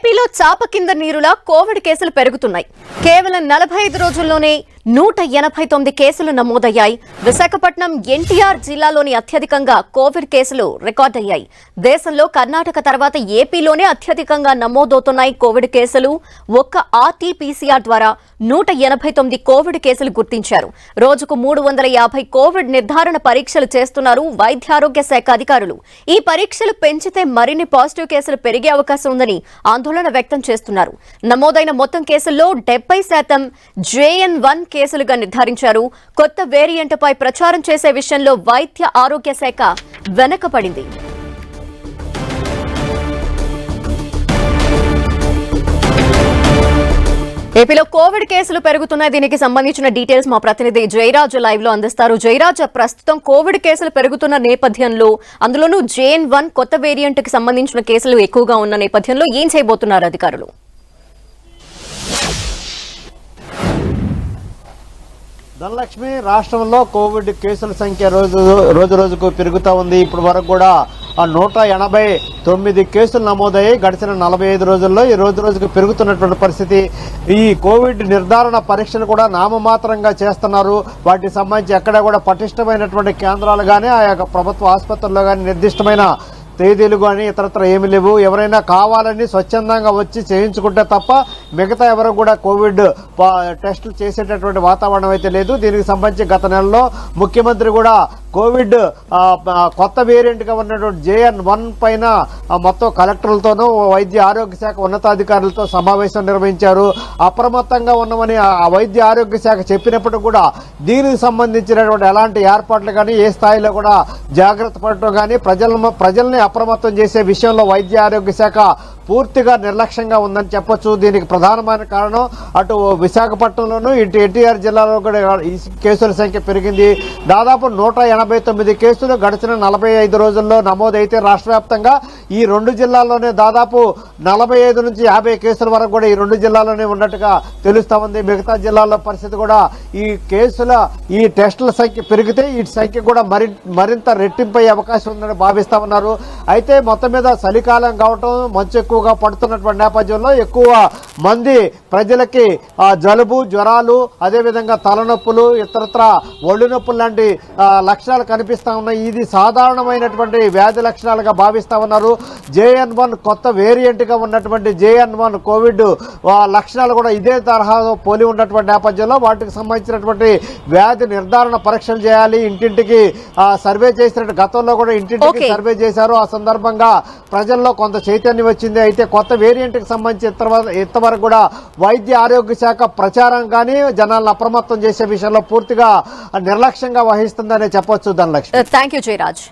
ఏపీలో చాప కింద నీరులా కోవిడ్ కేసులు పెరుగుతున్నాయి. కేవలం నలభై ఐదు రోజుల్లోనే నూట ఎనభై తొమ్మిది కేసులు నమోదయ్యాయి. విశాఖపట్నం ఎన్టీఆర్ జిల్లాలోని అత్యధికంగా కోవిడ్ కేసులు రికార్డయ్యాయి. దేశంలో కర్ణాటక తర్వాత ఏపీలోనే అత్యధికంగా నమోదవుతున్నాయి కోవిడ్ కేసులు. ఒక్క ఆర్టీపీసీఆర్ ద్వారా నూట ఎనభై తొమ్మిది కోవిడ్ కేసులు గుర్తించారు. రోజుకు మూడు వందల యాభై కోవిడ్ నిర్ధారణ పరీక్షలు చేస్తున్నారు వైద్యారోగ్య శాఖ అధికారులు. ఈ పరీక్షలు పెంచితే మరిన్ని పాజిటివ్ కేసులు పెరిగే అవకాశం ఉందని ఆందోళన వ్యక్తం చేస్తున్నారు. నమోదైన మొత్తం కేసుల్లో డెబ్బై శాతం జేఎన్ వన్ కేసులుగా నిర్ధారించారు. కొత్త వేరియంట్పై ప్రచారం చేసే విషయంలో వైద్య ఆరోగ్య శాఖ వెనకబడింది. ఏపీలో కోవిడ్ కేసులు పెరుగుతున్నాయి. దీనికి సంబంధించిన డీటెయిల్స్ మా ప్రతినిధి జయరాజ్ లైవ్లో అందిస్తారు. జయరాజ్ ప్రస్తుతం కోవిడ్ కేసులు పెరుగుతున్న నేపథ్యంలో అందులోనూ జేఎన్ వన్ కొత్త వేరియంట్కి సంబంధించిన కేసులు ఎక్కువగా ఉన్న నేపథ్యంలో ఏం చేయబోతున్నారు అధికారులు? ధనలక్ష్మి రాష్ట్రంలో కోవిడ్ కేసుల సంఖ్య రోజు రోజు రోజుకు పెరుగుతూ ఉంది. ఇప్పటి వరకు కూడా నూట ఎనభై తొమ్మిది కేసులు నమోదయ్యాయి గడిచిన నలభై ఐదు రోజుల్లో ఈ రోజు రోజుకు పెరుగుతున్నటువంటి పరిస్థితి. ఈ కోవిడ్ నిర్ధారణ పరీక్షలు కూడా నామమాత్రంగా చేస్తున్నారు. వాటికి సంబంధించి ఎక్కడ కూడా పటిష్టమైనటువంటి కేంద్రాలు కానీ ఆ యొక్క ప్రభుత్వ ఆసుపత్రుల్లో కానీ నిర్దిష్టమైన తేదీలు కానీ ఇతరత్ర ఏమి లేవు. ఎవరైనా కావాలని స్వచ్ఛందంగా వచ్చి చేయించుకుంటే తప్ప మిగతా ఎవరు కూడా కోవిడ్ టెస్టులు చేసేటటువంటి వాతావరణం అయితే లేదు. దీనికి సంబంధించి గత నెలలో ముఖ్యమంత్రి కూడా కోవిడ్ కొత్త వేరియంట్గా ఉన్నటువంటి జేఎన్ వన్ పైన మొత్తం కలెక్టర్లతోనూ వైద్య ఆరోగ్య శాఖ ఉన్నతాధికారులతో సమావేశం నిర్వహించారు. అప్రమత్తంగా ఉన్నామని ఆ వైద్య ఆరోగ్య శాఖ చెప్పినప్పుడు కూడా దీనికి సంబంధించినటువంటి ఎలాంటి ఏర్పాట్లు కానీ ఏ స్థాయిలో కూడా జాగ్రత్త పడటం కానీ ప్రజల ప్రజల్ని అప్రమత్తం చేసే విషయంలో వైద్య ఆరోగ్య శాఖ పూర్తిగా నిర్లక్ష్యంగా ఉందని చెప్పొచ్చు. దీనికి ప్రధానమైన కారణం అటు విశాఖపట్నంలోనూ ఇటు ఎన్టీఆర్ జిల్లాలో కూడా ఈ కేసుల సంఖ్య పెరిగింది. దాదాపు నూట ఎనభై తొమ్మిది కేసులు గడిచిన నలభై ఐదు రోజుల్లో నమోదైతే రాష్ట్ర వ్యాప్తంగా ఈ రెండు జిల్లాల్లోనే దాదాపు నలభై ఐదు నుంచి యాభై కేసుల వరకు కూడా ఈ రెండు జిల్లాలోనే ఉన్నట్టుగా తెలుస్తా ఉంది మిగతా జిల్లాల్లో పరిస్థితి కూడా ఈ కేసుల ఈ టెస్టుల సంఖ్య పెరిగితే ఈ సంఖ్య కూడా మరి మరింత రెట్టింపయ్యే అవకాశం ఉందని భావిస్తా ఉన్నారు. అయితే మొత్తం మీద చలికాలం కావటం మంచు ఎక్కువగా పడుతున్నటువంటి నేపథ్యంలో ఎక్కువ మంది ప్రజలకి జలుబు జ్వరాలు అదేవిధంగా తలనొప్పులు ఇతరత్ర ఒళ్ళు నొప్పులు లాంటి లక్షణాలు కనిపిస్తూ ఉన్నాయి. ఇది సాధారణమైనటువంటి వ్యాధి లక్షణాలుగా భావిస్తా ఉన్నారు. జేఎన్ వన్ కొత్త వేరియంట్ గా ఉన్నటువంటి జేఎన్ వన్ కోవిడ్ లక్షణాలు కూడా ఇదే తరహాలో పోలి ఉన్నటువంటి నేపథ్యంలో వాటికి సంబంధించినటువంటి వ్యాధి నిర్ధారణ పరీక్షలు చేయాలి. ఇంటింటికి సర్వే చేసినట్టు గతంలో కూడా ఇంటింటికి. సర్వే చేశారు. ఆ సందర్భంగా ప్రజల్లో కొంత చైతన్యం వచ్చింది. అయితే కొత్త వేరియంట్కి సంబంధించి ఇంతవర- ఇంతవరకు కూడా వైద్య ఆరోగ్య శాఖ ప్రచారం కానీ జనాలను అప్రమత్తం చేసే విషయంలో పూర్తిగా నిర్లక్ష్యంగా వహిస్తుందనే చెప్పొచ్చు ధనలక్ష్మి. Thank you Jayaraj